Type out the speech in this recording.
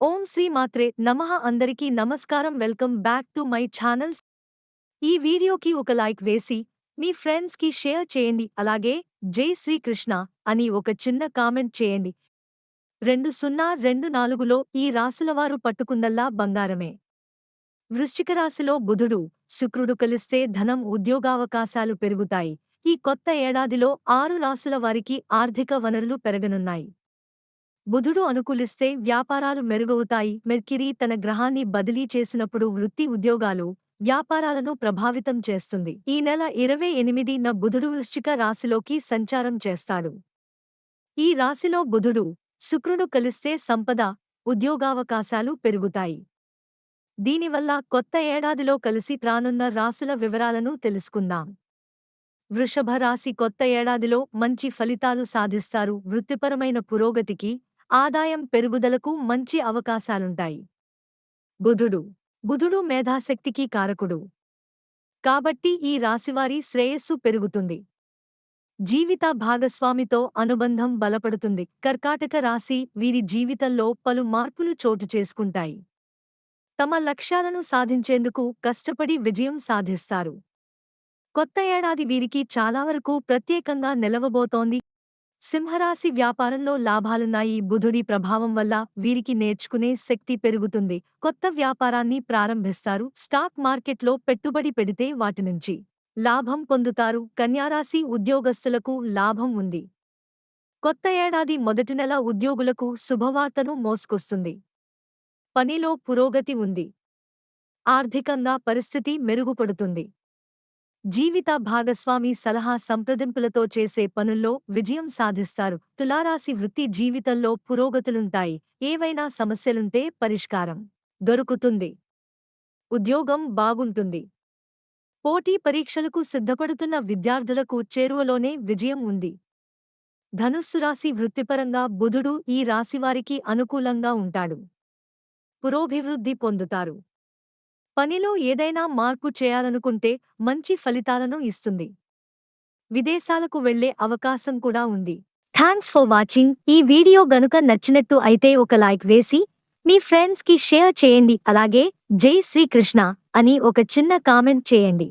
ఓం శ్రీ మాత్రే నమః. అందరికీ నమస్కారం. Welcome back to my channels ఈ వీడియోకి ఒక లైక్ వేసి మీ ఫ్రెండ్స్కి షేర్ చేయండి. అలాగే జై శ్రీకృష్ణ అని ఒక చిన్న కామెంట్ చేయండి. రెండు సున్నా రెండు నాలుగులో ఈ రాసులవారు పట్టుకుందల్లా బంగారమే. వృశ్చిక రాశిలో బుధుడు శుక్రుడు కలిస్తే ధనం ఉద్యోగావకాశాలు పెరుగుతాయి. ఈ కొత్త ఏడాదిలో ఆరు రాసుల వారికి ఆర్థిక వనరులు పెరగనున్నాయి. బుధుడు అనుకూలిస్తే వ్యాపారాలు మెరుగవుతాయి. మెర్కిరీ తన గ్రహాన్ని బదిలీ చేసినప్పుడు వృత్తి ఉద్యోగాలు వ్యాపారాలను ప్రభావితం చేస్తుంది. ఈ నెల ఇరవై ఎనిమిదిన బుధుడు వృశ్చిక రాశిలోకి సంచారం చేస్తాడు. ఈ రాశిలో బుధుడు శుక్రుడు కలిస్తే సంపద ఉద్యోగావకాశాలు పెరుగుతాయి. దీనివల్ల కొత్త ఏడాదిలో కలిసి రానున్న రాసుల వివరాలను తెలుసుకుందాం. వృషభ రాశి కొత్త ఏడాదిలో మంచి ఫలితాలు సాధిస్తారు. వృత్తిపరమైన పురోగతికి ఆదాయం పెరుగుదలకు మంచి అవకాశాలుంటాయి. బుధుడు బుధుడు మేధాశక్తికి కారకుడు. కాబట్టి ఈ రాశివారి శ్రేయస్సు పెరుగుతుంది. జీవిత భాగస్వామితో అనుబంధం బలపడుతుంది. కర్కాటక రాశి వీరి జీవితంలో పలు మార్పులు చోటు చేసుకుంటాయి. తమ లక్ష్యాలను సాధించేందుకు కష్టపడి విజయం సాధిస్తారు. కొత్త ఏడాది వీరికి చాలా వరకు ప్రత్యేకంగా నిలవబోతోంది. సింహరాశి వ్యాపారంలో లాభాలున్నాయి. బుధుడి ప్రభావం వల్ల వీరికి నేర్చుకునే శక్తి పెరుగుతుంది. కొత్త వ్యాపారాన్ని ప్రారంభిస్తారు. స్టాక్ మార్కెట్లో పెట్టుబడి పెడితే వాటి నుంచి లాభం పొందుతారు. కన్యారాశి ఉద్యోగస్తులకు లాభం ఉంది. కొత్త ఏడాది మొదటి నెల ఉద్యోగులకు శుభవార్తను మోసుకొస్తుంది. పనిలో పురోగతి ఉంది. ఆర్థికంగా పరిస్థితి మెరుగుపడుతుంది. జీవిత భాగస్వామి సలహా సంప్రదింపులతో చేసే పనుల్లో విజయం సాధిస్తారు. తులారాశి వృత్తి జీవితంలో పురోగతులుంటాయి. ఏవైనా సమస్యలుంటే పరిష్కారం దొరుకుతుంది. ఉద్యోగం బాగుంటుంది. పోటీ పరీక్షలకు సిద్ధపడుతున్న విద్యార్థులకు చేరువలోనే విజయం ఉంది. ధనుస్సు రాశి వృత్తిపరంగా బుధుడు ఈ రాశివారికి అనుకూలంగా ఉంటాడు. పురోభివృద్ధి పొందుతారు. పనిలో ఏదైనా మార్పు చేయాలనుకుంటే మంచి ఫలితాలను ఇస్తుంది. విదేశాలకు వెళ్ళే అవకాశం కూడా ఉంది. Thanks for watching. ఈ వీడియో గనుక నచ్చినట్టు అయితే ఒక లైక్ వేసి మీ ఫ్రెండ్స్కి షేర్ చేయండి. అలాగే జై శ్రీకృష్ణ అని ఒక చిన్న కామెంట్ చేయండి.